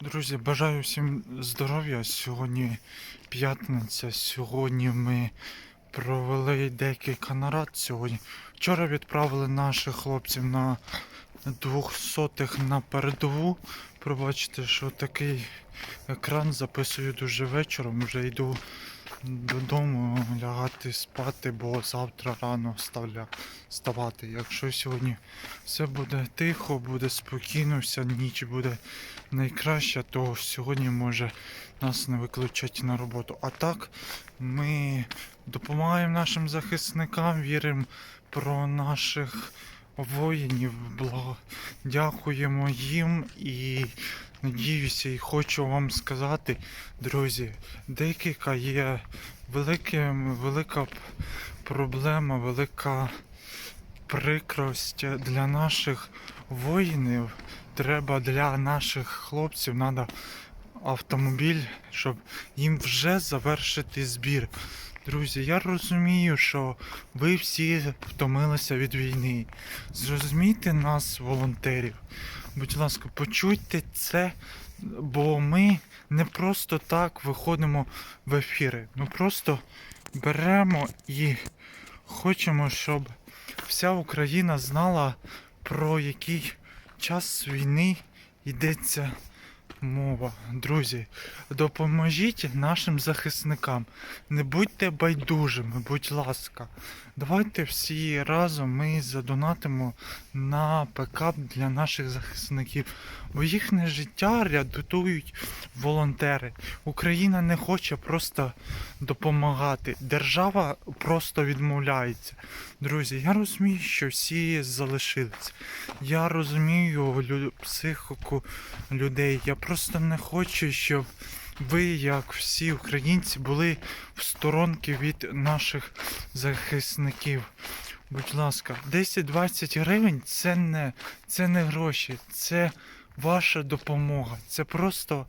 Друзі, бажаю всім здоров'я. Сьогодні п'ятниця. Сьогодні ми провели декілька нарад. Сьогодні. Вчора відправили наших хлопців на двохсотих на передову. Пробачте, що такий екран записую дуже вечором. Вже йду додому лягати спати, бо завтра рано ставля, вставати. Якщо сьогодні все буде тихо, буде спокійно, вся ніч буде найкраща, то сьогодні може нас не виключать на роботу. А так ми допомагаємо нашим захисникам, віримо про наших воїнів, дякуємо їм і надіюся, і хочу вам сказати, друзі, декілька є велике, велика проблема, велика прикрость для наших воїнів. Треба для наших хлопців треба автомобіль, щоб їм вже завершити збір. Друзі, я розумію, що ви всі втомилися від війни. Зрозумійте нас, волонтерів. Будь ласка, почуйте це, бо ми не просто так виходимо в ефіри. Ми просто беремо і хочемо, щоб вся Україна знала, про який час війни йдеться мова. Друзі, допоможіть нашим захисникам. Не будьте байдужими, будь ласка. Давайте всі разом ми задонатимо на пекап для наших захисників. Бо їхнє життя рятують волонтери. Україна не хоче просто допомагати. Держава просто відмовляється. Друзі, я розумію, що всі залишились. Я розумію психіку людей. Я просто не хочу, щоб ви, як всі українці, були в сторонки від наших захисників. Будь ласка, 10-20 гривень це не, це не гроші, це ваша допомога. Це просто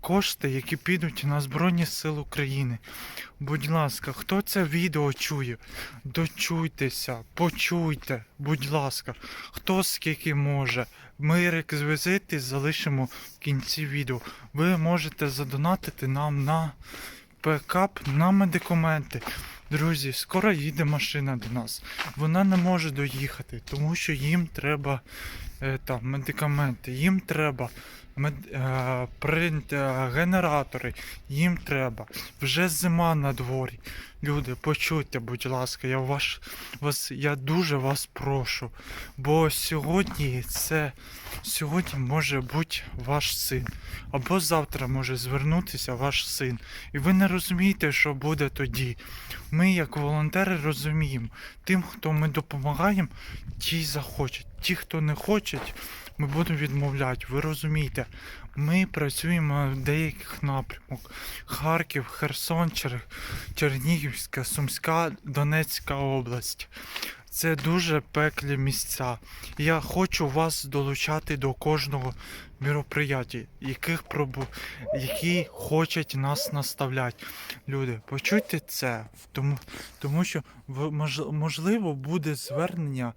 кошти, які підуть на Збройні Сили України. Будь ласка, хто це відео чує, дочуйтеся, почуйте, будь ласка, хто скільки може. Ми реквізити залишимо в кінці відео. Ви можете задонатити нам на пекап, на медикаменти. Друзі, скоро їде машина до нас. Вона не може доїхати, тому що їм треба е, там, медикаменти, їм треба принт, е, генератори, їм треба. Вже зима на дворі. Люди, почуйте, будь ласка, я ваш, вас, я дуже вас прошу. Бо сьогодні це сьогодні може бути ваш син. Або завтра може звернутися ваш син. І ви не розумієте, що буде тоді. Ми, як волонтери, розуміємо, тим, хто ми допомагаємо, ті захочуть. Ті, хто не хочуть, ми будемо відмовляти. Ви розумієте, ми працюємо в деяких напрямках. Харків, Херсон, Чер... Чернігівська, Сумська, Донецька область. Це дуже пеклі місця. Я хочу вас долучати до кожного мероприятия, яких пробу... які хочуть нас наставляти. Люди, почуйте це, тому, тому що можливо буде звернення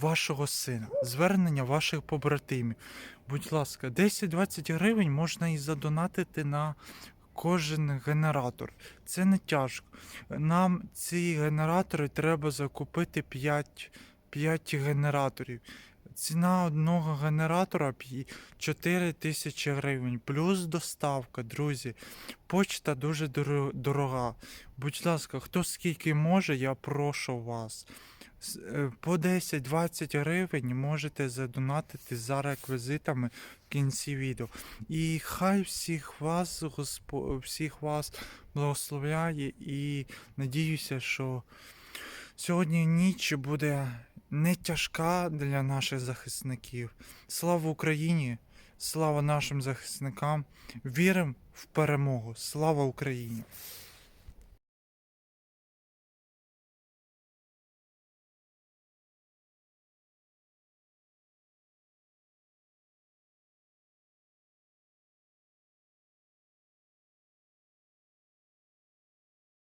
вашого сина, звернення ваших побратимів. Будь ласка, 10-20 гривень можна і задонатити на кожен генератор. Це не тяжко. Нам ці генератори треба закупити 5, 5 генераторів. Ціна одного генератора 4 тисячі гривень, плюс доставка, друзі. Почта дуже дорога. Будь ласка, хто скільки може, я прошу вас. Е, По 10-20 гривень можете задонатити за реквізитами в кінці відео. І хай всіх вас, Господь, всіх вас благословляє і надіюся, що сьогодні ніч буде не тяжка для наших захисників. Слава Україні! Слава нашим захисникам! Віримо в перемогу! Слава Україні!